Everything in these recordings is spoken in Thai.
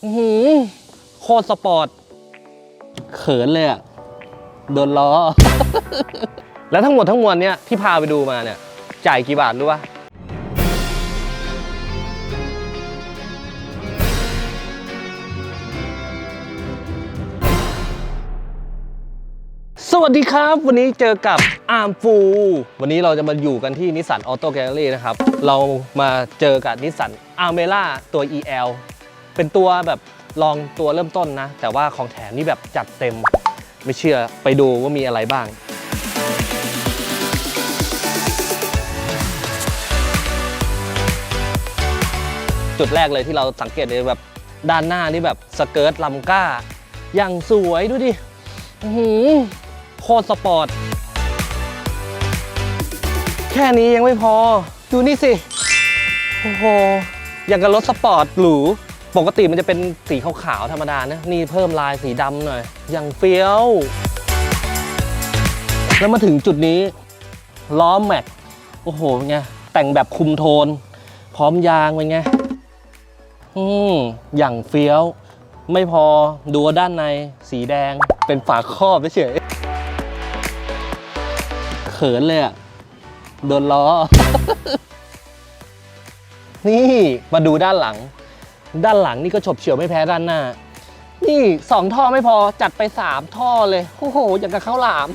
หือโคตรสปอร์ต เขินเลยอะโดนล้อ แล้วทั้งหมดทั้งมวลเนี่ยที่พาไปดูมาเนี่ย จ่ายกี่บาทรู้ปะสวัสดีครับ วันนี้เจอกับอาร์มฟู วันนี้เราจะมาอยู่กันที่นิสสันออโต้แกลเลอรี่นะครับ เรามาเจอกับนิสสันอาร์เมล่าตัว EL เป็นตัวแบบลองตัวเริ่มต้นนะ แต่ว่าของแถมนี่แบบจัดเต็ม ไม่เชื่อไปดูว่ามีอะไรบ้าง จุดแรกเลยที่เราสังเกตเลยแบบด้านหน้านี่แบบสเกิร์ตลำก้า อย่างสวยดูดิหือโคตรสปอร์ต แค่นี้ยังไม่พอ ดูนี่สิ โอ้โห อย่างกับรถสปอร์ตหรู ปกติมันจะเป็นสีขาวๆธรรมดานะนี่เพิ่มลายสีดำหน่อย อย่างเฟี้ยว แล้วมาถึงจุดนี้ ล้อแม็ก โอ้โหเป็นไง แต่งแบบคุมโทน พร้อมยางเป็นไง อืมอย่างเฟี้ยว ไม่พอดูด้านในสีแดงเป็นฝาครอบเฉยเขินเลยอะโดนล้อ นี่มาดูด้านหลัง ด้านหลังนี่ก็ฉบเฉี่ยวไม่แพ้ด้านหน้า นี่สองท่อไม่พอจัดไปสามท่อเลย โอ้โห อย่างกับข้าวหลาม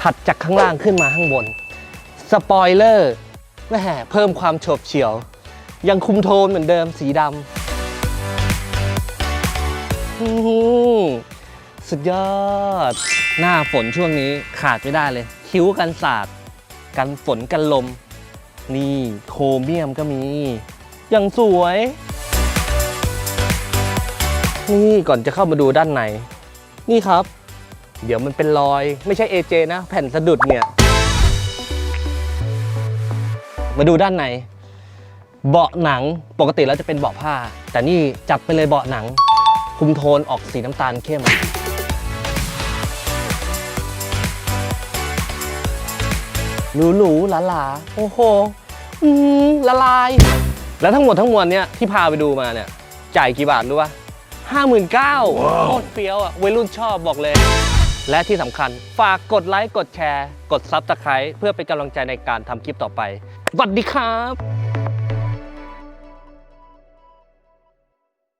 ถัดจากข้างล่างขึ้นมาข้างบน สปอยเลอร์แหมเพิ่มความฉบเฉี่ยว ยังคุมโทนเหมือนเดิมสีดำสุดยอด หน้าฝนช่วงนี้ขาดไม่ได้เลย คิ้วกันสาด กันฝนกันลม นี่โครเมียมก็มี อย่างสวย นี่ก่อนจะเข้ามาดูด้านใน นี่ครับ เดี๋ยวมันเป็นรอย ไม่ใช่ AJ นะ แผ่นสะดุดเนี่ย มาดูด้านใน เบาะหนังปกติแล้วจะเป็นเบาะผ้า แต่นี่จับไปเลยเบาะหนัง คุมโทนออกสีน้ำตาลเข้ม หรูหรูหลาหลาๆโอ้โหอื้อหือละลาย แล้วทั้งหมดทั้งมวลเนี่ยที่พาไปดูมาเนี่ยจ่ายกี่บาทรู้ป่ะห้าหมื่นเก้าโคตรเฟี้ยวอะวัยรุ่นชอบบอกเลย และที่สำคัญฝากกดไลค์ กดแชร์ กดซับสไคร b e เพื่อเป็นกำลังใจในการทำคลิปต่อไปสวัสดีครับ